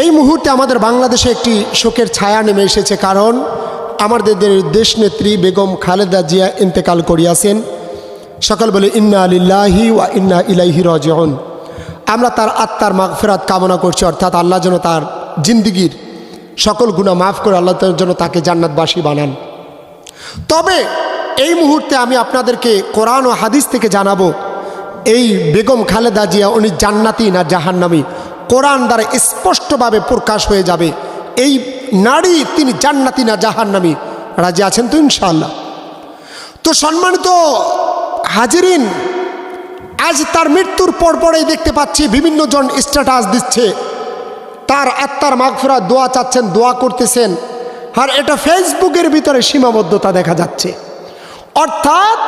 এই মুহূর্তে আমাদের বাংলাদেশে একটি শোকের ছায়া নেমে এসেছে কারণ আমাদের দেশ নেত্রী বেগম খালেদা জিয়া ইন্তেকাল করিয়াছেন। সকাল বলে, ইন্না আলিল্লাহি ওয়া ইন্না ইলাইহি রাজিউন। আমরা তার আত্মার মাগফেরাত কামনা করছি, অর্থাৎ আল্লাহ যেন তার জিন্দিগির সকল গুণা মাফ করে আল্লাহ যেন তাকে জান্নাতবাসী বানান। তবে এই মুহূর্তে আমি আপনাদেরকে কোরআন ও হাদিস থেকে জানাব, এই বেগম খালেদা জিয়া, উনি জান্নাতি না জাহান্নামি? কোরআন দ্বারা স্পষ্টভাবে প্রকাশ হয়ে যাবে। এই নারী তিনি জান্নাতি না জাহান্নামি। রাজি আছেন তো ইনশাআল্লাহ। তো সম্মানিত হাজিরিন, আজ তার মৃত্যুর পর পরেই দেখতে পাচ্ছি বিভিন্ন জন স্ট্যাটাস দিচ্ছে। তার আত্মার মাগফিরা দোয়া চাচ্ছেন, দোয়া করতেছেন। আর এটা ফেসবুকের ভিতরে সীমাবদ্ধতা দেখা যাচ্ছে। অর্থাৎ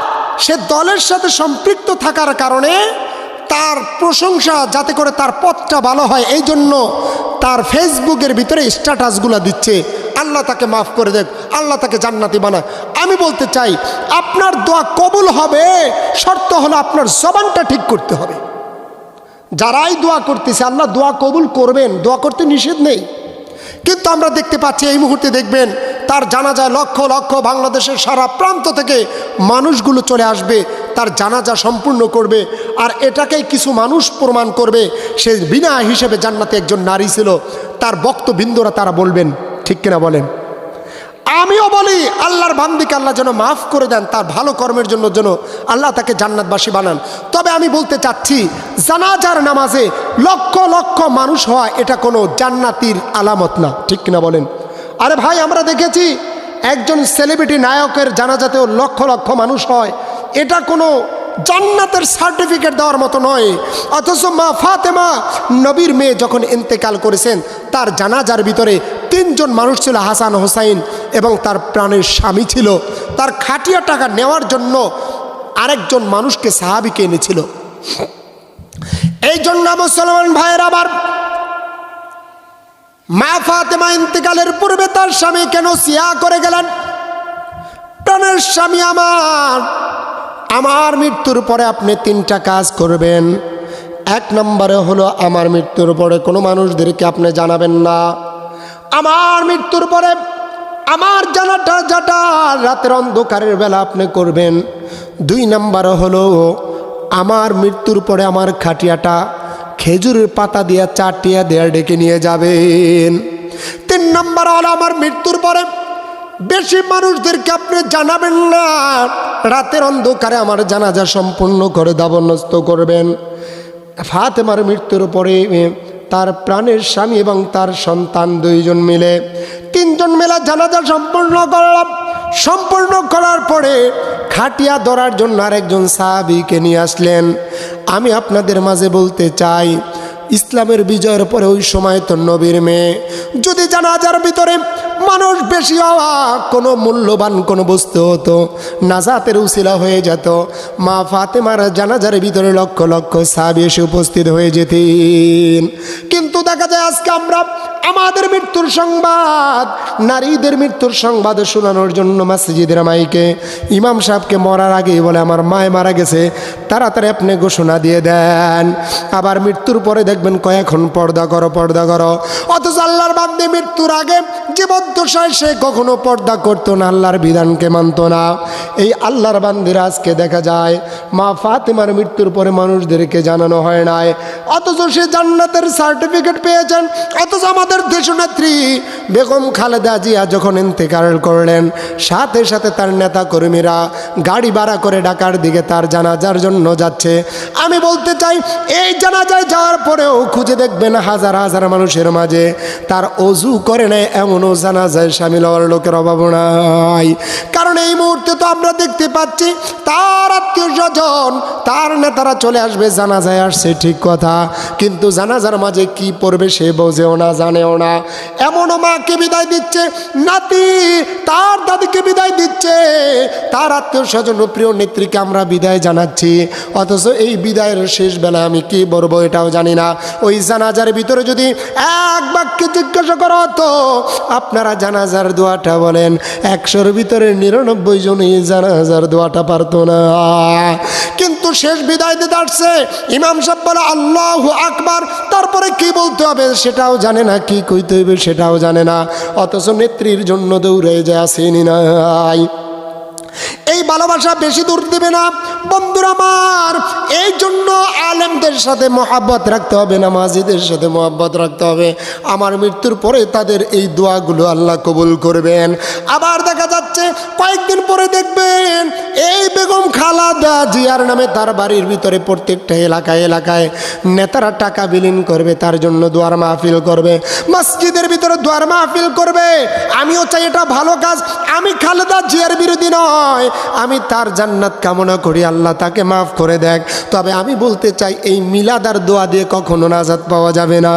সে দলের সাথে সম্পৃক্ত থাকার কারণে তার প্রশংসা যাতে করে তার পথটা ভালো হয়, এই জন্য তার ফেসবুকের ভিতরে স্ট্যাটাসগুলো দিচ্ছে। আল্লাহ তাকে মাফ করে দেখ, আল্লাহ তাকে জান্নাতি বানায়। আমি বলতে চাই, আপনার দোয়া কবুল হবে, শর্ত হলো আপনার জবানটা ঠিক করতে হবে। যারাই দোয়া করতেছে, আল্লাহ দোয়া কবুল করবেন, দোয়া করতে নিষেধ নেই। কিন্তু আমরা দেখতে পাচ্ছি, এই মুহূর্তে দেখবেন, তার জানা যায় লক্ষ লক্ষ বাংলাদেশের সারা প্রান্ত থেকে মানুষগুলো চলে আসবে। তার জানাজা সম্পূর্ণ করবে আর এটাকেই কিছু মানুষ প্রমাণ করবে সে বিনা হিসেবে জান্নাতে একজন নারী ছিল। তার বক্তবিন্দুরা তারা বলবেন, ঠিক কিনা বলেন? আমিও বলি, আল্লাহর বান্দিকে আল্লাহ যেন মাফ করে দেন, তার ভালো কর্মের জন্য যেন আল্লাহ তাকে জান্নাতবাসী বানান। তবে আমি বলতে চাচ্ছি, জানাজার নামাজে লক্ষ লক্ষ মানুষ হওয়া এটা কোনো জান্নাতির আলামত না, ঠিক কিনা বলেন? আরে ভাই, আমরা দেখেছি, একজন সেলিব্রিটি নায়কের জানাজাতেও লক্ষ লক্ষ মানুষ হয়। এটা কোনো জান্নাতের সার্টিফিকেট দেওয়ার মতো নয়। অথচ মা ফাতেমা নবীর মেয়ে যখন ইন্তেকাল করেছেন, তার জানাজার ভিতরে তিনজন মানুষ ছিল, হাসান হোসাইন, এবং তার প্রাণের স্বামী ছিল। তার খাটিয়া টাকা নেওয়ার জন্য আরেকজন মানুষকে সাহাবিকে এনেছিল। এই জন্য মুসলমান ভাইয়ের আবার মা ফাতেমা ইন্তেকালের পূর্বে তার স্বামী কেন সিয়া করে গেলেন? প্রাণের স্বামী আমার। আমার মৃত্যুর পরে আপনি তিনটা কাজ করবেন। এক নম্বরে হলো আমার মৃত্যুর পরে কোনো মানুষদেরকে আপনি জানাবেন না। আমার মৃত্যুর পরে আমার জানাটা যাটা রাতের অন্ধকারের বেলা আপনি করবেন। দুই নম্বরে হলো আমার মৃত্যুর পরে আমার খাটিয়াটা খেজুরের পাতা দিয়ে চাটিয়া দেয়া ডেকে নিয়ে যাবেন। তিন নম্বর হলো আমার মৃত্যুর পরে বেশি মানুষদেরকে আপনি জানাবেন না। রাতের অন্ধকারে আমার জানাজা সম্পূর্ণ করে দাবনস্ত করবেন। ফাতেমার মৃত্যুর পরে তার প্রাণের স্বামী এবং তার সন্তান দুইজন মিলে তিনজন মিলে জানাজা সম্পূর্ণ করলাম। সম্পূর্ণ করার পরে খাটিয়া ধরার জন্য আরেকজন সাহাবিকে নিয়ে আসলেন। আমি আপনাদের মাঝে বলতে চাই, ইসলামের বিজয়ের পরে ওই সময় তো নবীর মেয়ে। যদি জানাজার ভিতরে মানুষ বেশি হওয়া কোনো মূল্যবান কোনো বস্তু হতো। নাজাতের উসিলা হয়ে যেত। মা ফাতেমার জানাজার ভিতরে লক্ষ লক্ষ সাহাবি এসে উপস্থিত হয়ে যেতেন। কিন্তু দেখা যায় আজকে আমরা আমাদের মৃত্যুর সংবাদ, নারীদের মৃত্যুর সংবাদ শোনানোর জন্য মসজিদের মাইকে ইমাম সাহেবকে মরার আগেই বলে, আমার মায় মারা গেছে, তাড়াতাড়ি আপনি ঘোষণা দিয়ে দেন। আবার মৃত্যুর পরে দেখবেন কয়েকক্ষণ পর্দা করো পর্দা করো। আল্লাহর বান্দে মৃত্যুর আগে জীবদ্দশায় সে কখনো পর্দা করতো না, আল্লাহর বিধানকে মানতো না। এই আল্লাহর বান্দির আজকে দেখা যায়, মা ফাতেমার মৃত্যুর পরে মানুষদেরকে জানানো হয় নাই। অথচ সে জান্নাতের সার্টিফিকেট পেয়েছেন, অথচ আমাদের দেশনেত্রী বেগম খালেদা জিয়া যখন ইন্তেকাল করলেন, সাথে সাথে তার নেতা কর্মীরা গাড়ি ভাড়া করে ডাকার দিকে তার জানাজার জন্য যাচ্ছে। আমি বলতে চাই, এই জানাজায় যাওয়ার পরেও খুঁজে দেখবেন হাজার হাজার মানুষের মাঝে। তার অজু করে নেয় এমনও জানাজায় সামিল হওয়ার লোকের অভাব নাই। কারণ এই মুহূর্তে তো আমরা দেখতে পাচ্ছি, তার আত্মীয় স্বজন, তার নেতারা চলে আসবে, জানাজায় আসছে, ঠিক কথা। কিন্তু জানাজার মাঝে কি পড়বে সে বোঝেও না, জানেও না। এমনও মাকে বিদায় দিচ্ছে, নাতি তার দাদিকে বিদায় দিচ্ছে। তার আত্মীয় স্বজন ও প্রিয় নেত্রীকে আমরা বিদায় জানাচ্ছি। অথচ এই বিদায়ের শেষ বেলায় আমি কি বলব এটাও জানি না। ওই জানাজার ভিতরে যদি এক বাক্যে জিজ্ঞাসা করা হতো আপনারা জানাজার দোয়াটা বলেন, একশোর ভিতরে নিরানব্বই জন এই জানাজার দোয়াটা পারতো না। কিন্তু শেষ বিদায় দিতে আসছে, ইমাম সাহেব বলে, আল্লাহ আকবার। তারপরে কি বলতে হবে সেটাও জানে না, কি কইতে হইবে সেটাও জানে না। অথচ নেত্রীর জন্য দৌড়ে যায়, আসেনি নাই। এই ভালোবাসা বেশি দূর দেবে না। বন্ধুরা আমার, এই জন্য আলেমদের সাথে মহাব্বত রাখতে হবে, নামাজিদের সাথে মহাব্বত রাখতে হবে। আমার মৃত্যুর পরে তাদের এই দোয়াগুলো আল্লাহ কবুল করবেন। আবার দেখা যাচ্ছে, কয়েকদিন পরে দেখবেন, এই বেগম খালাদা জিয়ার নামে তার বাড়ির ভিতরে প্রত্যেকটা এলাকায় এলাকায় নেতারা টাকা বিলীন করবে, তার জন্য দোয়ার মাহফিল করবে। মসজিদের ভিতরে দোয়ার মাহফিল করবে। আমিও চাই এটা ভালো কাজ। আমি খালেদা জিয়ার বিরোধী নয়। আমি তার জান্নাত কামনা করি, আল্লাহ তাকে মাফ করে দেখ। তবে আমি বলতে চাই, এই মিলাদার দোয়া দিয়ে কখনো নাজাত পাওয়া যাবে না।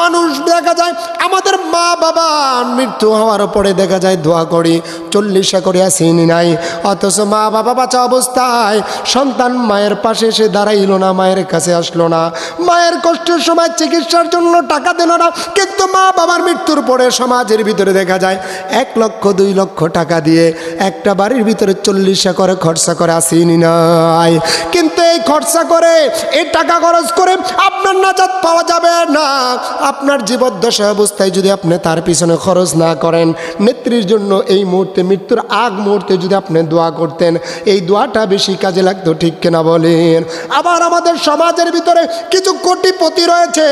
মানুষ দেখা যায়, আমাদের মা বাবা মৃত্যু হওয়ার পরে দেখা যায়, দোয়া করি, চল্লিশা করে আসেনি নাই। অথচ মা বাবা বাঁচা অবস্থায়, সন্তান মায়ের পাশে এসে দাঁড়াইলো না, মায়ের কাছে আসলো না। মায়ের কষ্টের সময় চিকিৎসার জন্য টাকা দিল না, কিন্তু মা বাবার মৃত্যুর পরে সমাজের ভিতরে দেখা যায়, এক লক্ষ, দুই লক্ষ টাকা দিয়ে একটা বাড়ির ভিতরে চল্লিশা একর খরচা করে আসিনি নাই। কিন্তু এই খরচা করে, এই টাকা খরচ করে আপনার নাজাত পাওয়া যাবে না। আপনার জীবদ্দশা অবস্থায় যদি আপনি তার পিছনে খরচ না করেন, নেত্রীর জন্য এই মুহূর্তে, মৃত্যুর আগ মুহূর্তে যদি আপনি দোয়া করতেন, এই দোয়াটা বেশি কাজে লাগতো, ঠিক কিনা বলেন? আবার আমাদের সমাজের ভিতরে কিছু কোটিপতি রয়েছে।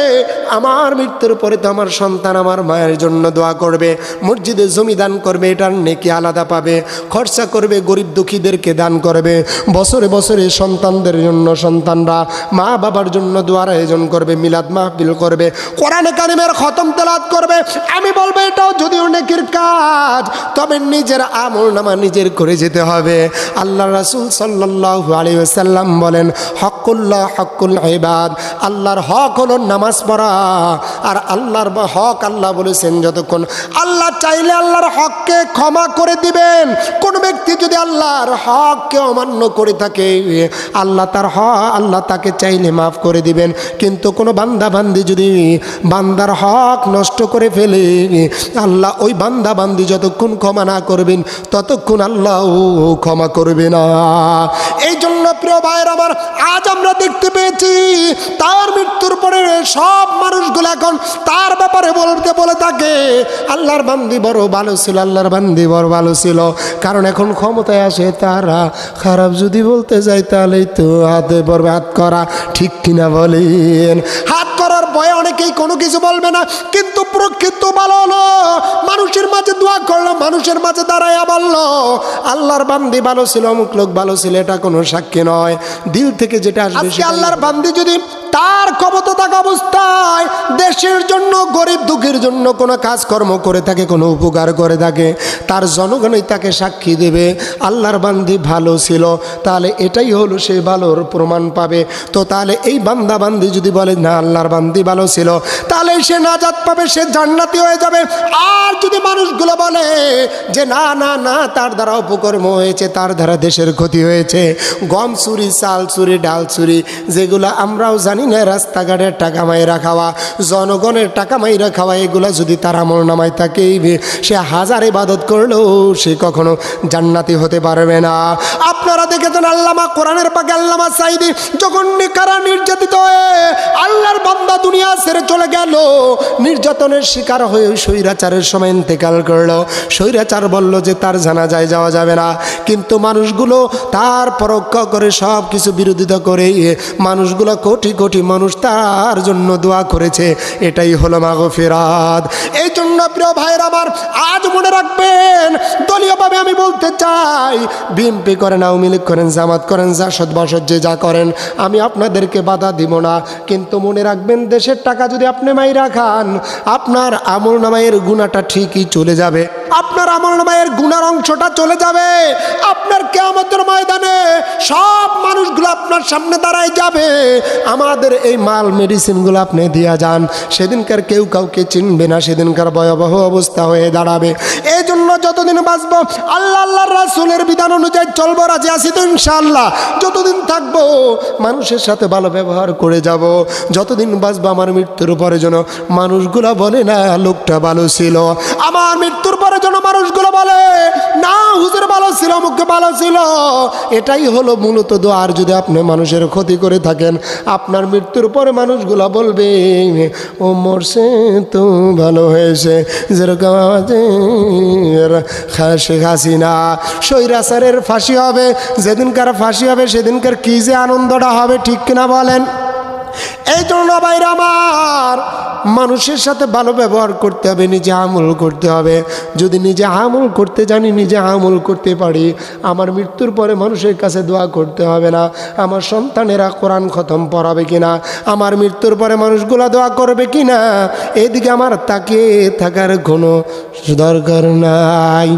আমার মৃত্যুর পরে তো আমার সন্তান আমার মায়ের জন্য দোয়া করবে, মসজিদে জমি দান করবে, এটার নেকি আলাদা পাবে, খরচা করবে, গরিব দুঃখীদেরকে দান করবে, বছরে বছরে সন্তানদের জন্য সন্তানরা মা বাবার জন্য দোয়ার আয়োজন করবে, মিলাদ মাহফিল করবে, কোরআনে কারিমের খতম তেলাত করবে। আমি বলব এটাও যদি অনেকের কাজ, তবে নিজের আমল নামা নিজের করে যেতে হবে। আল্লাহ রাসুল সাল্লাহ আলী সাল্লাম বলেন, হকুল্লাহ হকুল ইবাদ। আল্লাহর হক হলো নামাজ পড়া, আর আল্লাহর হক আল্লাহ বলেছেন যতক্ষণ আল্লাহ চাইলে আল্লাহর হককে ক্ষমা করে দিবেন। কোন ব্যক্তি যদি আল্লাহর হককে অমান্য করে থাকে, আল্লাহ তার হ আল্লাহ তাকে চাইলে মাফ করে দিবেন। কিন্তু কোনো বান্দা বান্দি যদি বান্দার হক নষ্ট করে ফেলে, আল্লাহ ওই বান্দা বান্দি যতক্ষণ ক্ষমা না করবেন, ততক্ষণ আল্লাহ ক্ষমা করবে না। এই জন্য প্রিয় ভাইয়ের আমার, আজ আমরা দেখতে পেয়েছি, তার মৃত্যুর পরে সব মানুষগুলো এখন তার ব্যাপারে বলতে বলে থাকে, আল্লাহর বান্দি বড় ভালো ছিল, আল্লাহর বান্দি বড় ভালো ছিল। কারণ এখন ক্ষমতায় আসে তারা, খারাপ যদি বলতে যায় তাহলেই তো হাতে পড়বে হাত করা ঠিক কিনা বলেন। হাত করার ভয়ে অনেকেই কোনো কিছু বলবে না কিন্তু প্রকৃত ভালো হলো মানুষের মাঝে দোয়া করল মানুষের মাঝে দাঁড়াইয়া বলল আল্লাহর বান্দি ভালো ছিল অমুক লোক ভালো ছিল এটা কোনো সাক্ষী নয়। দিল থেকে যেটা আসবে আল্লাহর বান্দি যদি তার ক্ষমতা থাকা অবস্থায় দেশের জন্য, গরিব দুঃখের জন্য কোনো কাজকর্ম করে থাকে, কোনো উপকার করে থাকে, তার জনগণই তাকে সাক্ষী দেবে, আল্লাহর বান্দি ভালো ছিল, তাহলে এটাই হলো সে ভালোর প্রমাণ পাবে। তো তাহলে এই বান্দা বান্দি যদি বলে, না, আল্লাহর বান্দি ভালো ছিল, তাহলে সে নাজাত পাবে, সে জান্নাতি হয়ে যাবে। আর যদি মানুষগুলো বলে যে, না না না, তার দ্বারা উপকর্ম হয়েছে, তার দ্বারা দেশের ক্ষতি হয়েছে, গম চুরি, চাল চুরি, ডাল চুরি, যেগুলো আমরাও জানি না রাস্তাঘাটের টাকা মাইরা খাওয়া, জনগণের টাকা মাইরা খাওয়া, এগুলো যদি তার আমল নামায় থাকে সে হাজার ইবাদত করলেও সে কখনো জান্নাতি হতে পারবে না। আপনারা দেখেছেন আল্লামা কোরআনের পাকে আল্লামা সাইদি যখন নিকারা নির্যাতিত হয়ে আল্লাহর বান্দা দুনিয়া ছেড়ে চলে গেল, নির্যাতনের শিকার হয়ে স্বৈরাচারের সময় ইন্তেকাল করল। স্বৈরাচার বলল যে তার জানা যায় যাওয়া যাবে না। কিন্তু মানুষগুলো তার পরোক্ষ করে সব কিছু বিরোধিতা করে মানুষগুলো কোটি কোটি মানুষ তার জন্য দোয়া করেছে, এটাই হলো মাগো ফেরাত এই জন্য প্রিয় ভাইয়ের আমার, আজ মনে রাখবেন দলীয়ভাবে আমি বলতে চাই বিএমপি করেন, আওয়ামী লীগ করেন, জামাত করেন, জাসদ, বাসদ, যে যা করেন, আমি আপনাদেরকে বাধা দিব না। কিন্তু মনে রাখবেন, দেশের টাকা যদি আপনি মাইরা খান, আপনার আমল নামায়ের গুণাটা ঠিকই চলে যাবে। আপনার আমল গুণার অংশটা চলে যাবে। আপনার কেমতের ময়দানে সব মানুষগুলো আপনার সামনে দাঁড়ায় যাবে। আমাদের এই মাল মেডিসিনগুলো আপনি দিয়া যান। সেদিনকার কেউ কাউকে চিনবে না, সেদিনকার ভয়াবহ অবস্থা হয়ে দাঁড়াবে। এই জন্য যতদিন বাঁচবো, আল্লাহ আল্লাহ রাসুলের বিধান অনুযায়ী চলবো, রাজি আসি তো ইনশাআল্লাহ। যতদিন থাকব, মানুষের সাথে ভালো ব্যবহার করে যাব। যতদিন বাঁচবো, আমার মৃত্যুর পরে যেন মানুষগুলা বলে, না, লোকটা ভালো ছিল। আমার মৃত্যুর পরে যেন মানুষগুলো বলে, না, হুজুর ভালো ছিল, মুখে ভালো ছিল। এটাই হলো মূলত দোয়ার যদি আপনি মানুষের ক্ষতি করে থাকেন, আপনার মৃত্যুর পরে মানুষগুলো বলবে, ও, মরছে তো ভালো হয়েছে। যেরকম শেখ হাসিনা, স্বৈরাচারের ফাঁসি হবে, যেদিনকার ফাঁসি হবে, সেদিনকার কী যে আনন্দটা হবে, ঠিক কিনা বলেন? এই জন্য বাইরে আমার, মানুষের সাথে ভালো ব্যবহার করতে হবে, নিজে আমল করতে হবে। যদি নিজে আমল করতে জানি, নিজে আমল করতে পারি, আমার মৃত্যুর পরে মানুষের কাছে দোয়া করতে হবে না। আমার সন্তানেরা কোরআন খতম পড়াবে কি না আমার মৃত্যুর পরে মানুষগুলা দোয়া করবে কিনা, এদিকে আমার তাকে থাকার কোনো দরকার নাই।